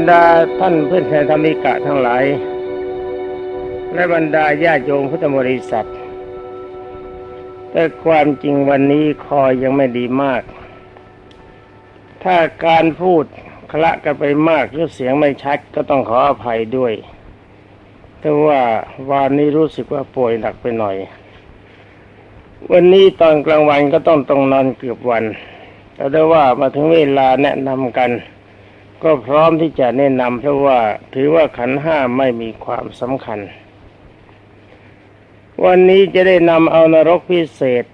รดาท่านเพื่อนแทนธรรมิกะทั้งหลาย และบรรดาญาโยมพุทธบริษัท แต่ความจริงวันนี้คอยังไม่ดีมาก ถ้าการพูดคละกันไปมากหรือเสียงไม่ชัดก็ต้องขออภัยด้วย แต่ว่าวันนี้รู้สึกว่าป่วยหนักไปหน่อย วันนี้ตอนกลางวันก็ต้องต้องนอนเกือบวัน แต่ได้ว่ามาถึงเวลาแนะนำกัน ก็พร้อมที่จะแนะนำเพราะว่าถือว่าขันห้าไม่มีความสำคัญ วันนี้จะได้นำเอานรกพิเศษ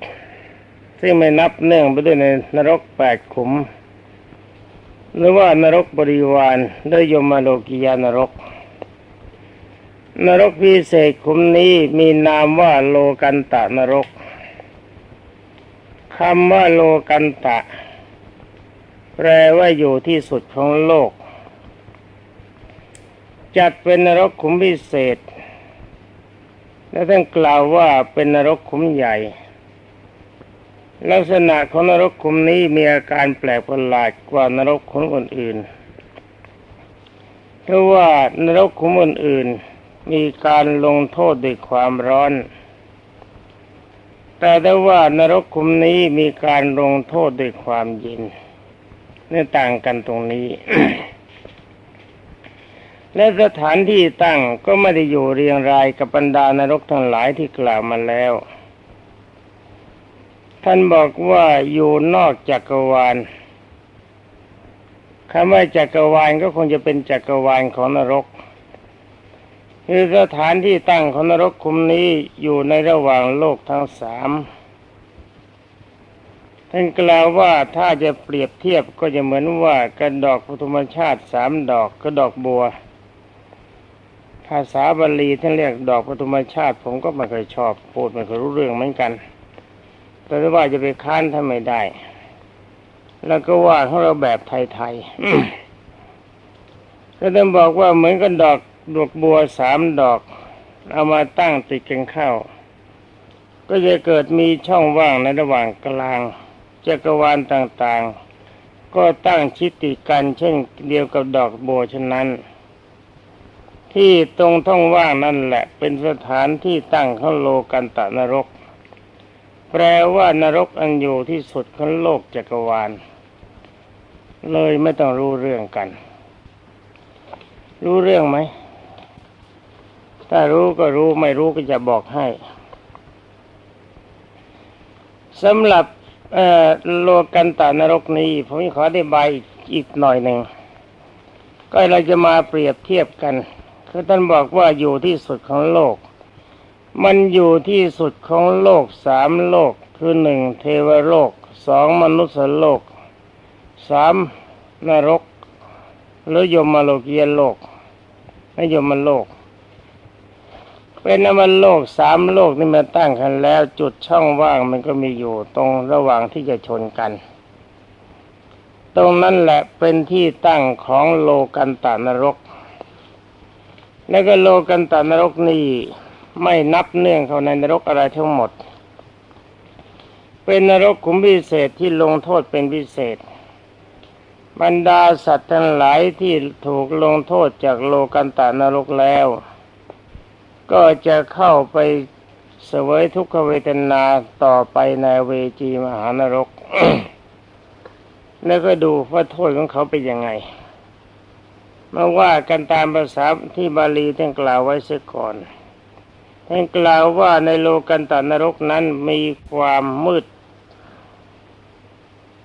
ซึ่งไม่นับเนื่องไปด้วยในนรกแปดขุม หรือว่านรกบริวารด้วยยมโลกิยานรก นรกพิเศษขุมนี้มีนามว่าโลกันตะนรกคำว่าโลกันตะ แปลว่าอยู่ที่สุดของโลก จัดเป็นนรกขุมพิเศษ และท่านกล่าวว่าเป็นนรกขุมใหญ่ ลักษณะของนรกขุมนี้มีอาการแปลกประหลาดกว่านรกขุมอื่นๆเพราะว่านรกขุมอื่นๆมีการลงโทษด้วยความร้อนแต่ได้ว่านรกขุมนี้มีการลงโทษด้วยความเย็น เนี่ต่างกันตรงนี้ และสถานที่ตั้งก็ไม่ได้อยู่เรียงรายกับบรรดานรกทั้งหลายที่กล่าวมาแล้ว ท่านบอกว่าอยู่นอกจักรวาลคำว่าจักรวาลก็คงจะเป็นจักรวาลของนรกคือสถานที่ตั้งของนรกคุมนี้อยู่ในระหว่างโลกทั้งสาม ท่านกล่าวว่าถ้าจะเปรียบเทียบก็จะเหมือนว่ากระดอกปฐมชาติสามดอกกระดอกบัว ภาษาบาลีท่านเรียกดอกปฐมชาติ ผมก็ไม่เคยชอบพูดไม่เคยรู้เรื่องเหมือนกัน แต่ว่าจะไปค้านท่านไม่ได้ แล้วก็ว่าของเราแบบไทยๆก็ต้องบอกว่าเหมือนกับดอกดอกบัวสามดอก เอามาตั้งติดกันเข้า ก็จะเกิดมีช่องว่างในระหว่างกลาง จักรวาลต่างๆ ก็ตั้งชิติกันเช่นเดียวกับดอกโบัวฉะนั้น ที่ตรงท่องว่างนั่นแหละเป็นสถานที่ตั้งของโลกันตะนรก แปลว่านรกอันอยู่ที่สุดของโลกจักรวาล เลยไม่ต้องรู้เรื่องกัน รู้เรื่องไหมถ้ารู้ก็รู้ไม่รู้ก็จะบอกให้สำหรับ โลกันตานรกนี้ ผมขอได้ใบอีกหน่อยหนึ่งก็เราจะมาเปรียบเทียบกัน คือท่านบอกว่าอยู่ที่สุดของโลก มันอยู่ที่สุดของโลกสามโลก คือหนึ่งเทวโลกสองมนุษยโลกสามนรกหรือยมโลกียโลกไม่ยมโลก เป็นน้ำมันโลกสามโลกนี่มันตั้งกันแล้ว จุดช่องว่างมันก็มีอยู่ตรงระหว่างที่จะชนกัน ตรงนั้นแหละเป็นที่ตั้งของโลกันตานรก แล้วก็โลกันตานรกนี่ไม่นับเนื่องเข้าในนรกอะไรทั้งหมด เป็นนรกขุมพิเศษที่ลงโทษเป็นพิเศษ บรรดาสัตว์ทั้งหลายที่ถูกลงโทษจากโลกันตานรกแล้ว ก็จะเข้าไปเสวยทุกขเวทนาต่อไปในเวจีมหานรก แล้วก็ดูว่าโทษของเขาเป็นยังไงมาว่ากันตามภาษาที่บาลีท่านกล่าวไว้เสียก่อนท่านกล่าวว่าในโลกันตานรกนั้นมีความมืด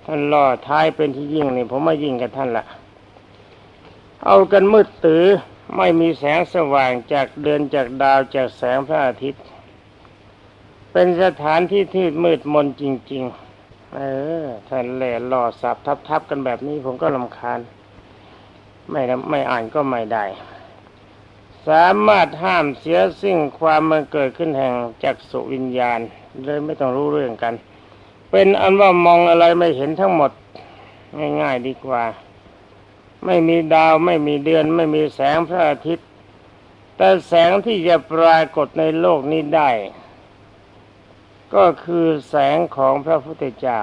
ท่านล่อท้ายเป็นที่ยิ่งนี่ผมไม่ยิ่งกับท่านละเอากันมืดตื้อ ไม่มีแสงสว่างจากเดือนจากดาวจากแสงพระอาทิตย์ เป็นสถานที่ที่มืดมนจริง ๆ เออท่านแหล่หล่อสับทับๆกันแบบนี้ผมก็ลำคาญ ไม่ไม่อ่านก็ไม่ได้ สามารถห้ามเสียซึ่งความมันเกิดขึ้นแห่งจักสุวิญญาณ เลยไม่ต้องรู้เรื่องกัน เป็นอันว่ามองอะไรไม่เห็นทั้งหมด ง่าย ๆ ดีกว่า ไม่มีดาวไม่มีเดือน ไม่มีแสงพระอาทิตย์ แต่แสงที่จะปรากฏในโลกนี้ได้ ก็คือแสงของพระพุทธเจ้า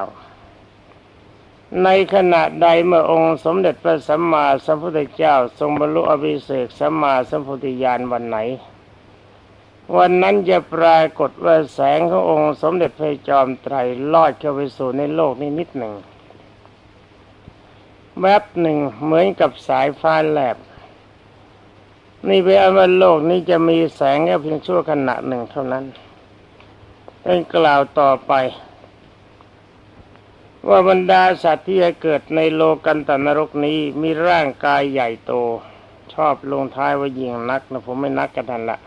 ในขณะใดเมื่อองค์สมเด็จพระสัมมาสัมพุทธเจ้า ทรงบรรลุอภิเศกสัมมาสัมพุทธญาณวันไหน วันนั้นจะปรากฏว่าแสงขององค์สมเด็จพระจอมไตรลอดเข้าไปสู่ในโลกนี้นิดหนึ่ง แวบหนึ่งเหมือนกับสายฟ้าแลบ นี่เป็นอันว่าโลกนี้จะมีแสงแค่เพียงชั่วขณะหนึ่งเท่านั้นเป็นกล่าวต่อไป ว่าบรรดาสัตว์ที่จะเกิดในโลกันตนรกนี้มีร่างกายใหญ่โต ชอบลงท้ายว่ายิงนักนะผมไม่นักกันทันละ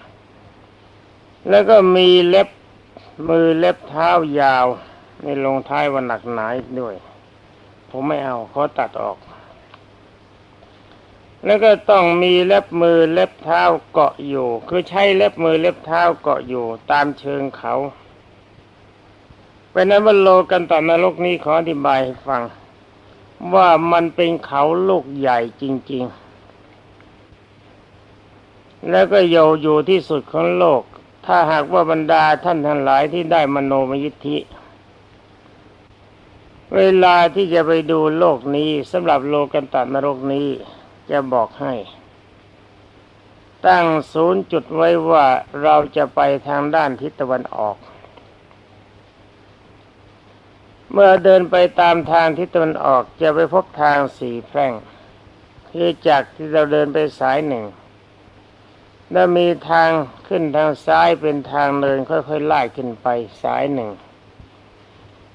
แล้วก็มีเล็บมือเล็บเท้ายาวในลงท้ายว่าหนักหนาด้วย ผมไม่เอาเขาตัดออก แล้วก็ต้องมีเล็บมือเล็บเท้าเกาะอยู่ คือใช้เล็บมือเล็บเท้าเกาะอยู่ ตามเชิงเขาเป็นนั้นว่าโลกันตอนนรกนี้ขออธิบายให้ฟัง ว่ามันเป็นเขาลูกใหญ่จริง ๆ แล้วก็โยอยู่ที่สุดของโลก ถ้าหากว่าบรรดาท่านทั้งหลายที่ได้มโนมยิทธิ เวลาที่จะไปดูโลกนี้สำหรับโลกันตนรกนี้จะบอกให้ ตั้งศูนย์จุดไว้ว่าเราจะไปทางด้านทิศตะวันออก เมื่อเดินไปตามทางทิศตะวันออกจะไปพบทางสี่แพร่งคือจากที่เราเดินไปสายหนึ่งแล้วมีทางขึ้นทางซ้ายเป็นทางเดินค่อยๆไล่ขึ้นไปสายหนึ่ง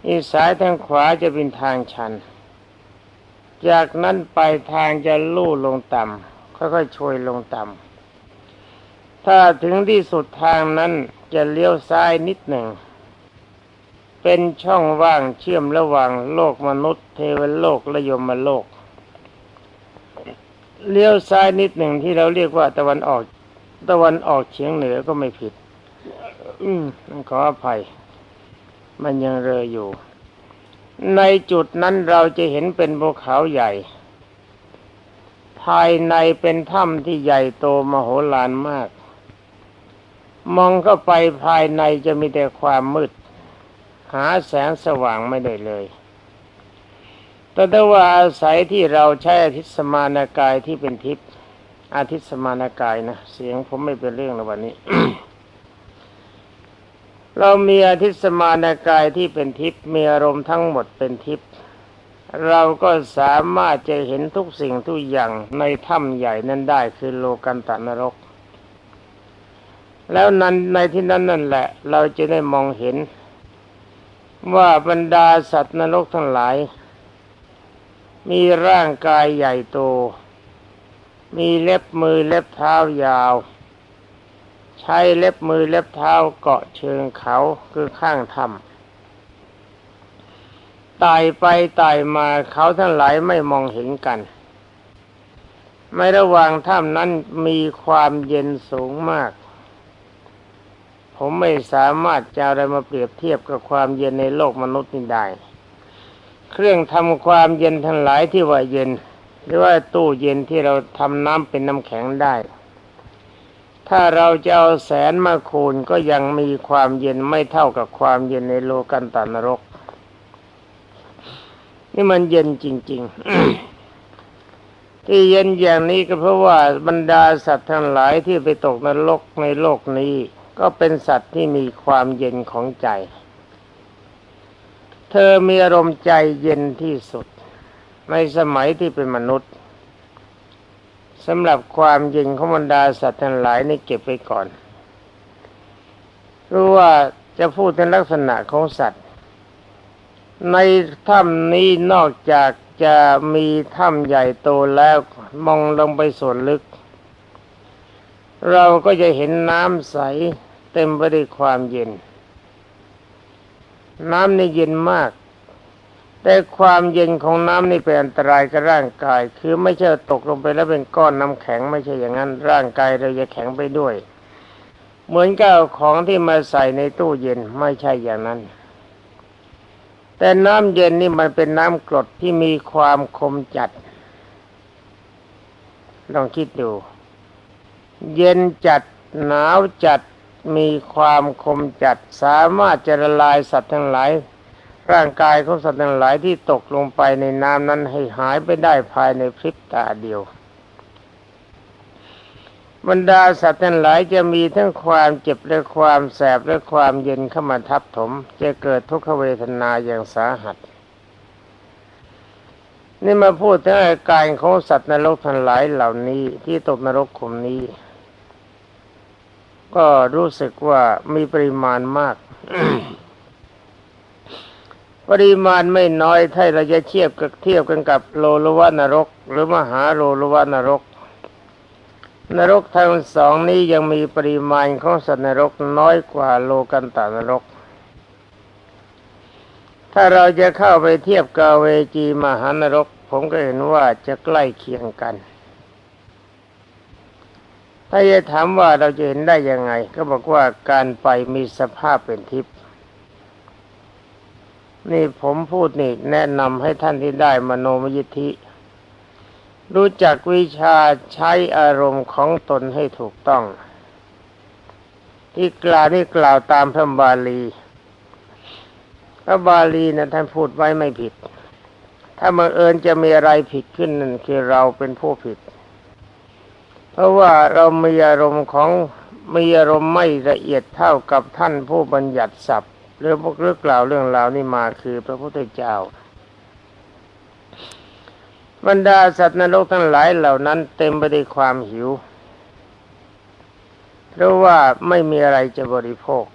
อีกสายทางขวาจะเป็นทางชัน จากนั้นไปทางจะลู่ลงต่ำค่อยๆโชยลงต่ำถ้าถึงที่สุดทางนั้นจะเลี้ยวซ้ายนิดหนึ่ง เป็นช่องว่างเชื่อมระหว่างโลกมนุษย์ เทวโลกและยมโลก เลี้ยวซ้ายนิดหนึ่งที่เราเรียกว่าตะวันออก ตะวันออกเฉียงเหนือก็ไม่ผิด อืมขออภัย มันยังเรออยู่ ในจุดนั้นเราจะเห็นเป็นภูเขาใหญ่ ภายในเป็นถ้ำที่ใหญ่โตมโหฬารมาก มองเข้าไปภายในจะมีแต่ความมืด หาแสงสว่างไม่ได้เลยแต่ถ้าว่าอาศัยที่เราใช้อาทิตสมานากายที่เป็นทิพย์อาทิตสมานากายนะ เสียงผมไม่เป็นเรื่องในวันนี้ เรามีอาทิตสมานกายที่เป็นทิพย์มีอารมณ์ทั้งหมดเป็นทิพย์เราก็สามารถจะเห็นทุกสิ่งทุกอย่างในถ้ำใหญ่นั้นได้คือโลกันตนรก แล้วนั้นในที่นั้นนั่นแหละ เราจะได้มองเห็น ว่าบรรดาสัตว์นรกทั้งหลาย มีร่างกายใหญ่โต มีเล็บมือเล็บเท้ายาว ใช้เล็บมือเล็บเท้าเกาะเชิงเขาคือข้างถ้ำไต่ไปไต่มาเขาทั้งหลายไม่มองเห็นกัน ไม่ระหว่างถ้ำนั้นมีความเย็นสูงมาก ผมไม่สามารถจะอะไรมาเปรียบเทียบกับความเย็นในโลกมนุษย์นี้ได้ เครื่องทำความเย็นทั้งหลายที่ว่าเย็น หรือว่าตู้เย็นที่เราทำน้ำเป็นน้ำแข็งได้ ถ้าเราจะเอาแสนมาคูณก็ยังมีความเย็นไม่เท่ากับความเย็นในโลกันตานรก นี่มันเย็นจริง ๆ ที่เย็นอย่างนี้ก็เพราะว่าบรรดาสัตว์ทั้งหลายที่ไปตกนรกในโลกนี้ ก็เป็นสัตว์ที่มีความเย็นของใจ เธอมีอารมณ์ใจเย็นที่สุด ในสมัยที่เป็นมนุษย์ สำหรับความเย็นของบรรดาสัตว์ทั้งหลายนี่เก็บไว้ก่อนรู้ว่าจะพูดในลักษณะของสัตว์ ในถ้ำนี้นอกจากจะมีถ้ำใหญ่โตแล้วมองลงไปส่วนลึก เราก็จะเห็นน้ำใสเต็มไปด้วยความเย็น น้ำนี่เย็นมาก แต่ความเย็นของน้ำนี่เป็นอันตรายกับร่างกาย คือไม่ใช่ตกลงไปแล้วเป็นก้อนน้ำแข็งไม่ใช่อย่างนั้นร่างกายเราจะแข็งไปด้วย เหมือนกับเอาของที่มาใส่ในตู้เย็นไม่ใช่อย่างนั้น แต่น้ำเย็นนี่มันเป็นน้ำกรดที่มีความคมจัด ลองคิดดู เย็นจัดหนาวจัดมีความคมจัดสามารถจะละลายสัตว์ทั้งหลาย ร่างกายของสัตว์ทั้งหลายที่ตกลงไปในน้ำนั้นให้หายไปได้ภายในพริบตาเดียว บรรดาสัตว์ทั้งหลายจะมีทั้งความเจ็บและความแสบและความเย็นเข้ามาทับถม จะเกิดทุกขเวทนาอย่างสาหัสนี่มาพูดถึงอาการของสัตว์นรกทั้งหลายเหล่านี้ที่ตกนรกขุมนี้ ก็รู้สึกว่ามีปริมาณมาก ปริมาณไม่น้อยถ้าเราจะเทียบกับเทียบกันกับโลลวานรก หรือมหาโลลวานรก นรกทั้งสองนี้ยังมีปริมาณของสัตว์นรกน้อยกว่าโลกันตานรก ถ้าเราจะเข้าไปเทียบกับเวจีมหานรก ผมก็เห็นว่าจะใกล้เคียงกัน ถ้าจะถามว่าเราจะเห็นได้ยังไง ก็บอกว่าการไปมีสภาพเป็นทิพย์ นี่ผมพูดนี่แนะนำให้ท่านที่ได้มโนมยิทธิ รู้จักวิชาใช้อารมณ์ของตนให้ถูกต้อง ที่กล่าวนี่กล่าวตามพระบาลี พระบาลีนะท่านพูดไว้ไม่ผิด ถ้าเมื่อเอิญจะมีอะไรผิดขึ้นนั่นคือเราเป็นผู้ผิด เพราะว่าเรามีอารมณ์ของมีอารมณ์ไม่ละเอียดเท่ากับท่านผู้บัญญัติศัพท์ หรือพวกเรื่องกล่าวเรื่องราวนี่มาคือพระพุทธเจ้า บรรดาสัตว์นรกทั้งหลายเหล่านั้นเต็มไปด้วยความหิว เพราะว่าไม่มีอะไรจะบริโภค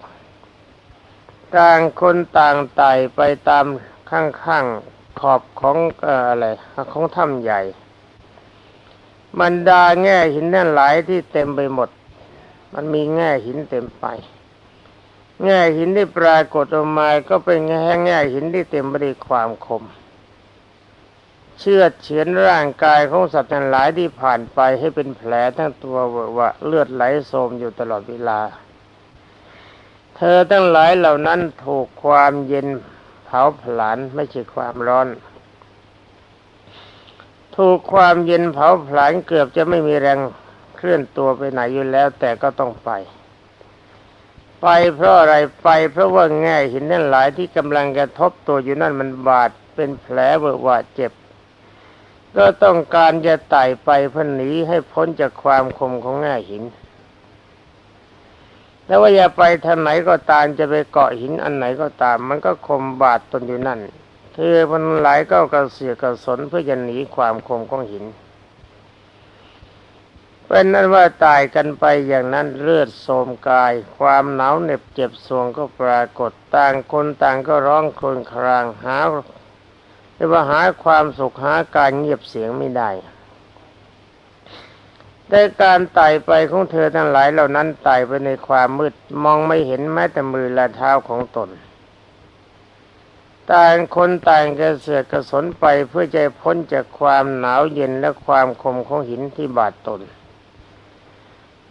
ต่างคนต่างไต่ไปตามข้างๆขอบของอออะไรของถ้ำใหญ่บรรดาแง่หินนั่นหลายที่เต็มไปหมด มันมีแง่หินเต็มไป แง่หินที่ปรากฏออกมาก็เป็นแง่แง่หินที่เต็มไปด้วยความคม เชื่อเฉือนร่างกายของสัตว์ทั้งหลายที่ผ่านไปให้เป็นแผลทั้งตัวเวอะวะเลือดไหลโสมอยู่ตลอดเวลา เธอทั้งหลายเหล่านั้นถูกความเย็นเผาผลาญไม่ใช่ความร้อนถูกความเย็นเผาผลาญเกือบจะไม่มีแรงเคลื่อนตัวไปไหนอยู่แล้ว แต่ก็ต้องไป ไปเพราะอะไรไปเพราะว่าแง่หินนั่นหลายที่กำลังกระทบตัวอยู่นั่นมันบาดเป็นแผลเวอะวะเจ็บ ก็ต้องการจะไต่ไปเพื่อหนีให้พ้นจากความคมของแง่หินแต่ว่าอย่าไปทางไหนก็ตามจะไปเกาะหินอันไหนก็ตาม มันก็คมบาดตนอยู่นั่นเธอมันหลายก็กระเสียกระสนเพื่อจะหนีความคมของหิน เป็นนั้นว่าตายกันไปอย่างนั้นเลือดโสมกาย ความหนาวเหน็บเจ็บสวงก็ปรากฏต่างคนต่างก็ร้องครวญครางหาแต่ว่าหาความสุขหาการเงียบเสียงไม่ได้แต่การไต่ไปของเธอทั้งหลายเหล่านั้นไต่ไปในความมืดมองไม่เห็นแม้แต่มือและเท้าของตน ต่างคนต่างกระเสือกกระสนไปเพื่อจะพ้นจากความหนาวเย็นและความคมของหินที่บาดตน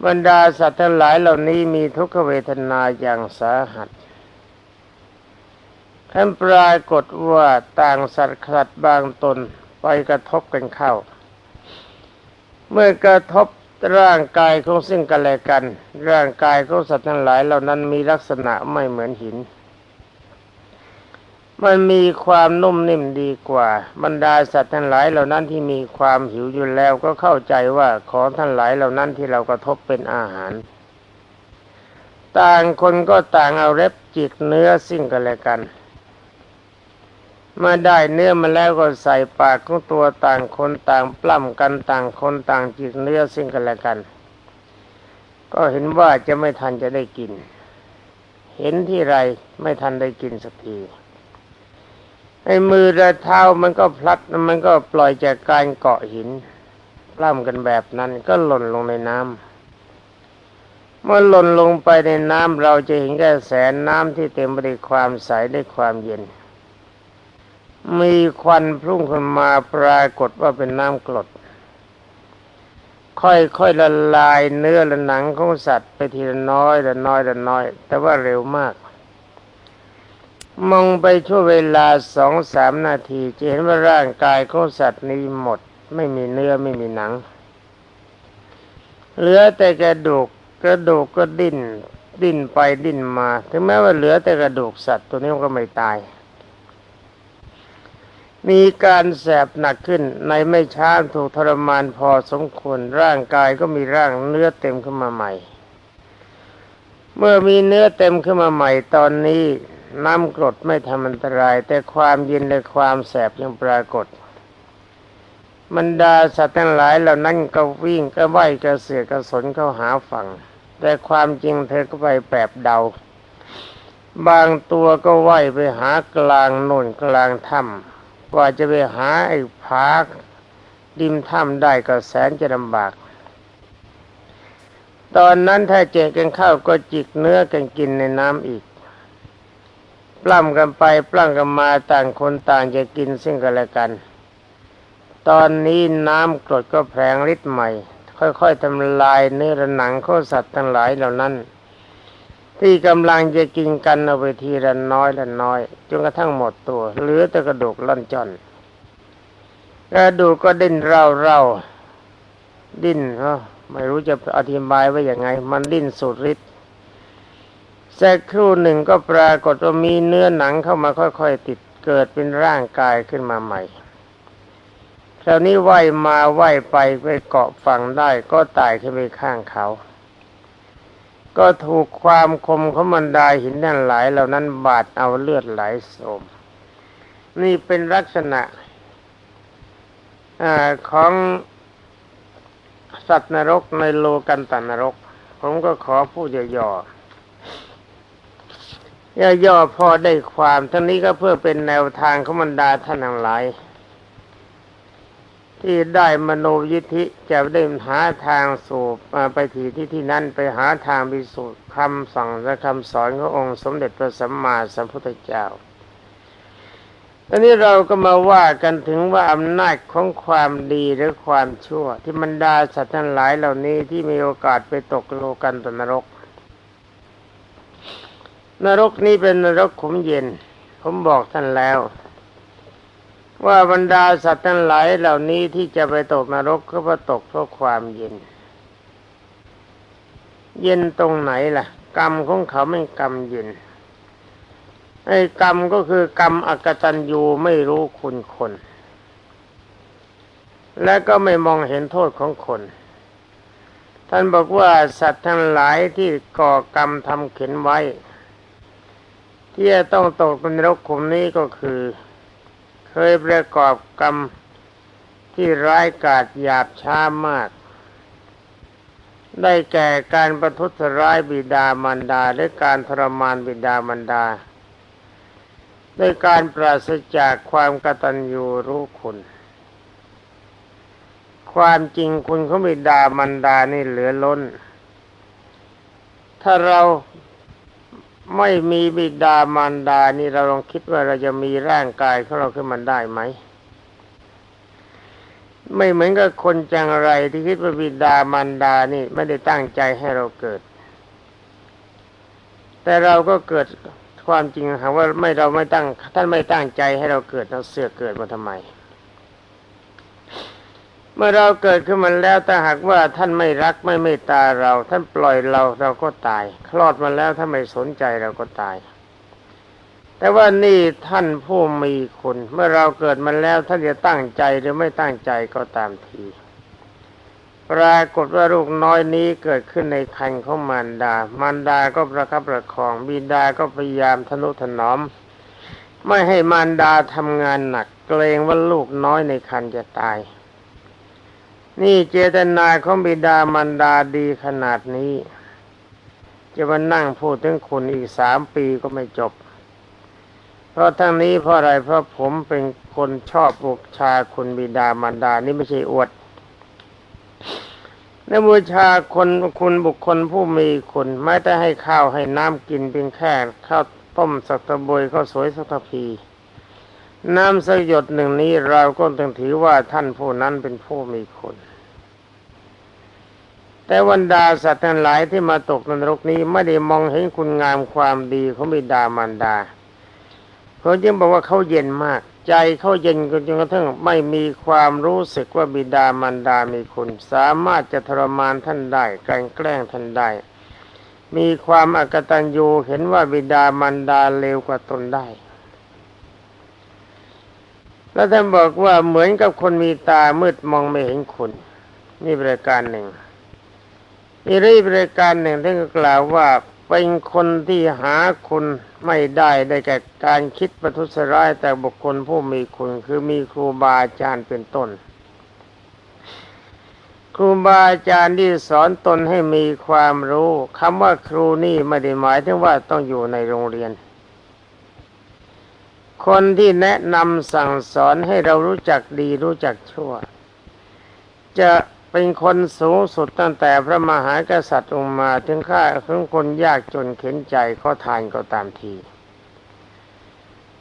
บรรดาสัตว์ทั้งหลายเหล่านี้มีทุกขเวทนาอย่างสาหัสท่านปรากฏว่าต่างสัตว์ขัดบางตนไปกระทบกันเข้า เมื่อกระทบร่างกายของซึ่งกันและกัน ร่างกายของสัตว์ทั้งหลายเหล่านั้นมีลักษณะไม่เหมือนหิน มันมีความนุ่มนิ่มดีกว่า บรรดาสัตว์ทั้งหลายเหล่านั้นที่มีความหิวอยู่แล้วก็เข้าใจว่าของทั้งหลายเหล่านั้นที่เรากระทบเป็นอาหาร ต่างคนก็ต่างเอาเล็บจิกเนื้อซึ่งกันและกัน เมื่อได้เนื้อมาแล้วก็ใส่ปากของตัวต่างคนต่างปล้ำกันต่างคนต่างจิกเนื้อซึ่งกันและกัน ก็เห็นว่าจะไม่ทันจะได้กิน เห็นที่ไรไม่ทันได้กินสักที ไอ้มือและเท้ามันก็พลัดมันก็ปล่อยจากการเกาะหินปล้ำกันแบบนั้นก็หล่นลงในน้ำเมื่อหล่นลงไปในน้ำเราจะเห็นแค่แสนน้ำที่เต็มไปด้วยความใสด้วยความเย็น มีควันพุ่งขึ้นมาปรากฏว่าเป็นน้ำกรดค่อยๆละลายเนื้อและหนังของสัตว์ไปทีละน้อยละน้อยละน้อย แต่ว่าเร็วมาก มองไปชั่วเวลาสองสามนาทีจะเห็นว่าร่างกายของสัตว์นี้หมด ไม่มีเนื้อไม่มีหนัง เหลือแต่กระดูกกระดูกก็ดิ้นดิ้นไปดิ้นมา ถึงแม้ว่าเหลือแต่กระดูกสัตว์ตัวนี้ก็ไม่ตาย มีการแสบหนักขึ้นในไม่ช้าถูกทรมานพอสมควรร่างกายก็มีร่างเนื้อเต็มขึ้นมาใหม่ เมื่อมีเนื้อเต็มขึ้นมาใหม่ตอนนี้ น้ำกรดไม่ทำอันตราย แต่ความเย็นและความแสบยังปรากฏบรรดาสัตว์ทั้งหลายเหล่านั้นก็วิ่งก็ว่ายกระเสือกกระสนเข้าหาฝั่ง แต่ความจริงเธอก็ไปแบบเดา บางตัวก็ว่ายไปหากลางโน่นกลางถ้ำกว่าจะไปหาไอ้ผาดิมถ้ำได้ก็แสนจะลำบาก ตอนนั้นถ้าเจอกันเข้าก็จิกเนื้อกันกินในน้ำอีก ปล้ำกันไปปล้ำกันมาต่างคนต่างจะกินซึ่งกันและกัน ตอนนี้น้ำกรดก็แผลงฤทธิ์ใหม่ ค่อยๆทำลายเนื้อหนังข้อสัตว์ทั้งหลายเหล่านั้น ที่กำลังจะกินกันเอาไปทีละน้อยละน้อยจนกระทั่งหมดตัวเหลือแต่กระดูกล่อนจอนกระดูกก็ดิ้นเร่าเร่าดิ้นเนาะไม่รู้จะอธิบายว่าอย่างไง มันดิ้นสุดฤทธิ์ สักครู่หนึ่งก็ปรากฏว่ามีเนื้อหนังเข้ามาค่อยๆติดเกิดเป็นร่างกายขึ้นมาใหม่คราวนี้ว่ายมาว่ายไปไปเกาะฝั่งได้ก็ตายขึ้นไปข้างเขา ก็ถูกความคมของมันดาหินนั่นหลายเหล่านั้นบาดเอาเลือดไหลโสม นี่เป็นลักษณะอของสัตว์นรกในโลกันตนรก ผมก็ขอพูดย่อๆ ย่อๆพอได้ความ ทั้งนี้ก็เพื่อเป็นแนวทางของบรรดาท่านทั้งหลาย ที่ได้มโนยิทธิจะได้หาทางสู่ไปที่ที่ที่นั้นไปหาทางพิสูจน์คำสั่งและคำสอนขององค์สมเด็จพระสัมมาสัมพุทธเจ้าอันนี้เราก็มาว่ากันถึงว่าอำนาจของความดีหรือความชั่ว ที่บรรดาสัตว์ทั้งหลายเหล่านี้ที่มีโอกาสไปตกโลกันตนรก นรกนี้เป็นนรกขมเย็น ผมบอกท่านแล้ว ว่าบรรดาสัตว์ทั้งหลายเหล่านี้ที่จะไปตกนรกก็เพราะตกเพราะความเย็น เย็นตรงไหนล่ะ กรรมของเขาไม่กรรมเย็นไอ้กรรมก็คือกรรมอกตัญญูไม่รู้คุณคน และก็ไม่มองเห็นโทษของคน ท่านบอกว่าสัตว์ทั้งหลายที่ก่อกรรมทำเข็นไว้ ที่จะต้องตกเป็นรกขุมนี้ก็คือ เคยประกอบกรรมที่ร้ายกาจหยาบช้ามาก ได้แก่การประทุษร้ายบิดามารดาและการทรมานบิดามารดาด้วยการปราศจากความกตัญญูรู้คุณ ความจริงคุณเขาบิดามันดานี่เหลือล้น ถ้าเรา ไม่มีบิดามารดานี่เราลองคิดว่าเราจะมีร่างกายของเราขึ้นมาได้ไหม ไม่เหมือนกับคนจังไรที่คิดว่าบิดามารดานี่ไม่ได้ตั้งใจให้เราเกิด แต่เราก็เกิดความจริงหาว่าไม่เราไม่ตั้งท่านไม่ตั้งใจให้เราเกิดเราเสือกเกิดมาทำไม เมื่อเราเกิดขึ้นมาแล้วถ้าหากว่าท่านไม่รักไม่เมตตาเรา ท่านปล่อยเราเราก็ตาย คลอดมาแล้วถ้าไม่สนใจเราก็ตาย แต่ว่านี่ท่านผู้มีคุณเมื่อเราเกิดมาแล้วท่านจะตั้งใจหรือไม่ตั้งใจก็ตามทีปรากฏว่าลูกน้อยนี้เกิดขึ้นในคันของมารดา มารดาก็ประคับประคองบิดาก็พยายามทนุถนอม ไม่ให้มารดาทำงานหนักเกรงว่าลูกน้อยในคันจะตาย นี่เจตนาของบิดามารดาดีขนาดนี้ จะมานั่งพูดถึงคุณอีกสามปีก็ไม่จบ เพราะทั้งนี้เพราะอะไรเพราะผมเป็นคนชอบบูชาคุณบิดามารดานี่ไม่ใช่อวดในบูชาคนคุณบุคคลผู้มีคุณไม่ได้ให้ข้าวให้น้ำกินเพียงแค่ข้าวต้มสักตะบวยข้าวสวยสักตะพี น้ำสยดหนึ่งนี้เราก็ต้องถือว่าท่านผู้นั้นเป็นผู้มีคุณ แต่วันดาสัตว์ทั้งหลายที่มาตกนรกนี้ไม่ได้มองเห็นคุณงามความดีของบิดามารดาเขาจึงบอกว่าเขาเย็นมาก ใจเขาเย็นจนกระทั่งไม่มีความรู้สึกว่าบิดามารดามีคุณ สามารถจะทรมานท่านได้การแกล้งท่านได้ มีความอกตัญญูเห็นว่าบิดามารดาเลวกว่าตนได้ แล้วท่านบอกว่าเหมือนกับคนมีตามืดมองไม่เห็นคุณนี่บริการหนึ่งอีรีบริการหนึ่งท่านก็กล่าวว่าเป็นคนที่หาคุณไม่ได้ได้แก่การคิดประทุษร้ายแต่บุคคลผู้มีคุณคือมีครูบาอาจารย์เป็นต้น ครูบาอาจารย์ที่สอนตนให้มีความรู้คำว่าครูนี่ไม่ได้หมายถึงว่าต้องอยู่ในโรงเรียน คนที่แนะนำสั่งสอนให้เรารู้จักดีรู้จักชั่ว จะเป็นคนสูงสุดตั้งแต่พระมหากษัตริย์ลงมาถึงข้าถึงคนยากจนเข็นใจขอทานก็ตามที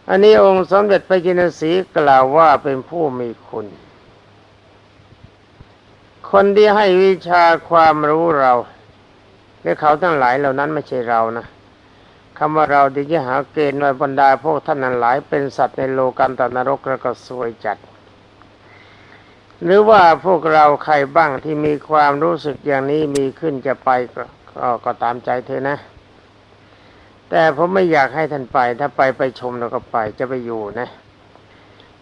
อันนี้องค์สมเด็จพระจินสีกล่าวว่าเป็นผู้มีคุณ คนที่ให้วิชาความรู้เราและเขาทั้งหลายเหล่านั้นไม่ใช่เรานะ คำว่าเราที่จะหาเกณฑ์ไว้บรรดาพวกท่านนั้นหลาย เป็นสัตว์ในโลกันตนรกแล้วก็สวยจัด หรือว่าพวกเราใครบ้างที่มีความรู้สึกอย่างนี้มีขึ้นจะไปก็ก็ก็ตามใจเธอนะ แต่ผมไม่อยากให้ท่านไป ถ้าไปไปชมเราก็ไปจะไปอยู่นะ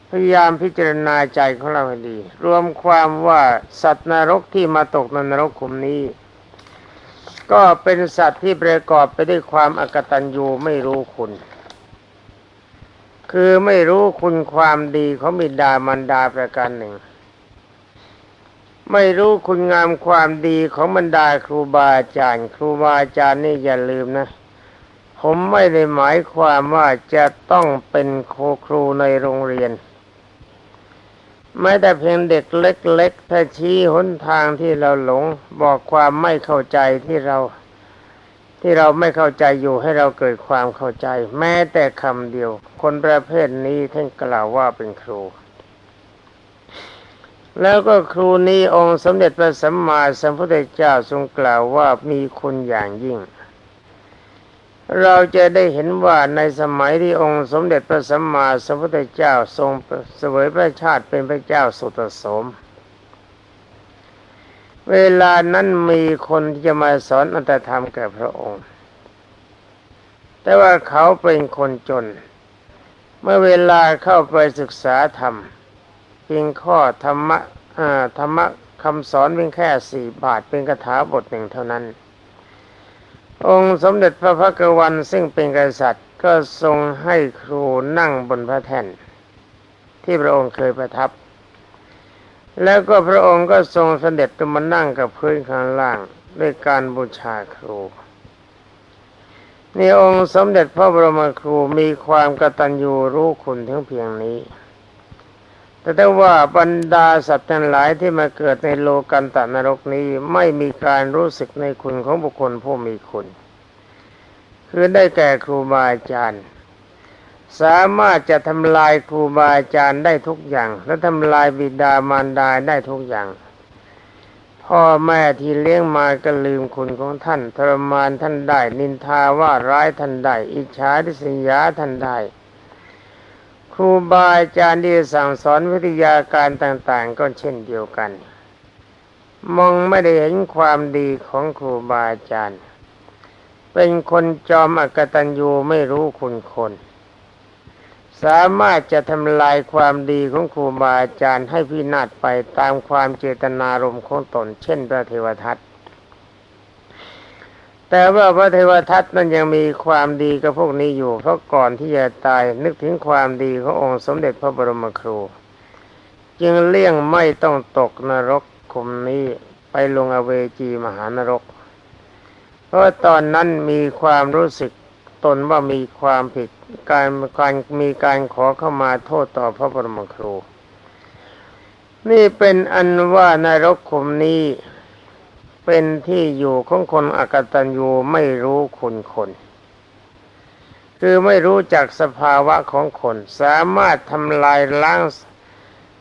พยายามพิจารณาใจของเราให้ดี รวมความว่าสัตว์นรกที่มาตกนรกขุมนี้ ก็เป็นสัตว์ที่ประกอบไปด้วยความอกตัญญูไม่รู้คุณ คือไม่รู้คุณความดีของบิดามารดาประการหนึ่ง ไม่รู้คุณงามความดีของบรรดาครูบาอาจารย์ ครูบาอาจารย์นี่อย่าลืมนะ ผมไม่ได้หมายความว่าจะต้องเป็นโครูครูในโรงเรียน แม้แต่เพียงเด็กเล็กๆถ้าชี้หนทางที่เราหลง บอกความไม่เข้าใจที่เรา ที่เราไม่เข้าใจอยู่ให้เราเกิดความเข้าใจ แม้แต่คำเดียว คนประเภทนี้ท่านกล่าวว่าเป็นครู แล้วก็ครูนี้องค์สมเด็จพระสัมมาสัมพุทธเจ้าทรงกล่าวว่ามีคุณอย่างยิ่ง เราจะได้เห็นว่าในสมัยที่องค์สมเด็จพระสัมมาสัมพุทธเจ้าทรงเสวยพระชาติเป็นพระเจ้าสุตโสม เวลานั้นมีคนที่จะมาสอนอัตธรรมแก่พระองค์ แต่ว่าเขาเป็นคนจน เมื่อเวลาเข้าไปศึกษาธรรม เพียงข้อธรรมะธรรมะคำสอนเพียงแค่สี่บาทเป็นคาถาบทหนึ่งเท่านั้น องค์สมเด็จพระพักวันซึ่งเป็นกษัตริย์ ก็ทรงให้ครูนั่งบนพระแท่น ที่พระองค์เคยประทับ แล้วก็พระองค์ก็ทรงเสด็จลงมานั่งกับพื้นข้างล่าง ด้วยการบูชาครูนี่องค์สมเด็จพระบรมครูมีความกตัญญูรู้คุณถึงเพียงนี้ แต่ถ้าว่าบรรดาสัตว์ทั้งหลายที่มาเกิดในโลกันตนรกนี้ไม่มีการรู้สึกในคุณของบุคคลผู้มีคุณ คือได้แก่ครูบาอาจารย์ สามารถจะทำลายครูบาอาจารย์ได้ทุกอย่าง และทำลายบิดามารดาได้ทุกอย่าง พ่อแม่ที่เลี้ยงมาก็ลืมคุณของท่านทรมานท่านได้ นินทาว่าร้ายท่านได้อิจฉาทิษยาท่านได้ รูบาอาจารย์ที่สั่งสอนวิทยาการต่าง ๆ ก็เช่นเดียวกัน มองไม่ได้เห็นความดีของครูบาอาจารย์ เป็นคนจอมอกตัญญูไม่รู้คุณคน สามารถจะทำลายความดีของครูบาอาจารย์ให้พินาศไปตามความเจตนารมณ์ของตน เช่นพระเทวทัต แต่ว่าพระเทวทัตนั้นยังมีความดีกับพวกนี้อยู่ เพราะก่อนที่จะตายนึกถึงความดีขององค์สมเด็จพระบรมครู จึงเลี่ยงไม่ต้องตกนรกขุมนี้ไปลงอเวจีมหานรก เพราะตอนนั้นมีความรู้สึกตนว่ามีความผิดการการมีการขอเข้ามาโทษต่อพระบรมครู นี่เป็นอันว่านรกขุมนี้ เป็นที่อยู่ของคนอกตัญญูไม่รู้คุณคน คือไม่รู้จักสภาวะของคน สามารถทำลายล้าง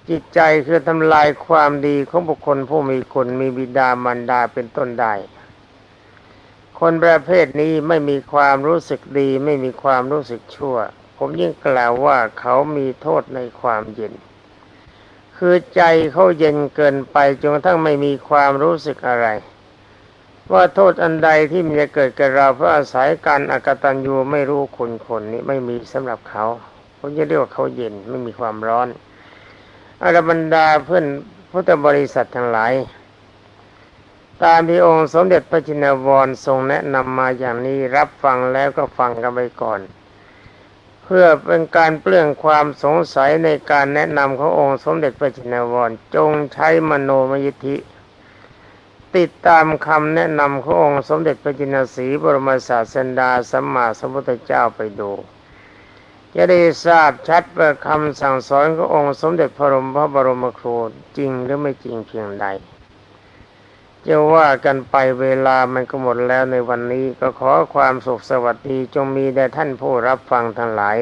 จิตใจคือทำลายความดีของบุคคลผู้มีคุณมีบิดามารดาเป็นต้นได้คนประเภทนี้ไม่มีความรู้สึกดี ไม่มีความรู้สึกชั่ว ผมยิ่งกล่าวว่าเขามีโทษในความเย็น คือใจเขาเย็นเกินไปจนกระทั่งไม่มีความรู้สึกอะไร ว่าโทษอันใดที่มันจะเกิดกับเราเพราะอาศัยการอากตันยูไม่รู้คุณคนนี้ไม่มีสำหรับเขาผมจะเรียกว่าเขาเย็นไม่มีความร้อนอรบรรดาเพื่อนพุทธบริษัททั้งหลาย ตามที่องค์สมเด็จพระจินวรทรงแนะนำมาอย่างนี้รับฟังแล้วก็ฟังกันไปก่อน เพื่อเป็นการเปลื้องความสงสัยในการแนะนำขององค์สมเด็จพระจินวรจงใช้มโนมยิทธิ ติดตามคำแนะนำขององค์สมเด็จพระจินสีบรมศาสดาสัมมาสัมพุทธเจ้าไปดู จะได้ทราบชัดว่าคำสั่งสอนขององค์สมเด็จพระบรมพระบรมครูจริงหรือไม่จริงเพียงใดจะว่ากันไปเวลามันก็หมดแล้วในวันนี้ก็ขอความสุขสวัสดีจงมีแด่ท่านผู้รับฟังทั้งหลาย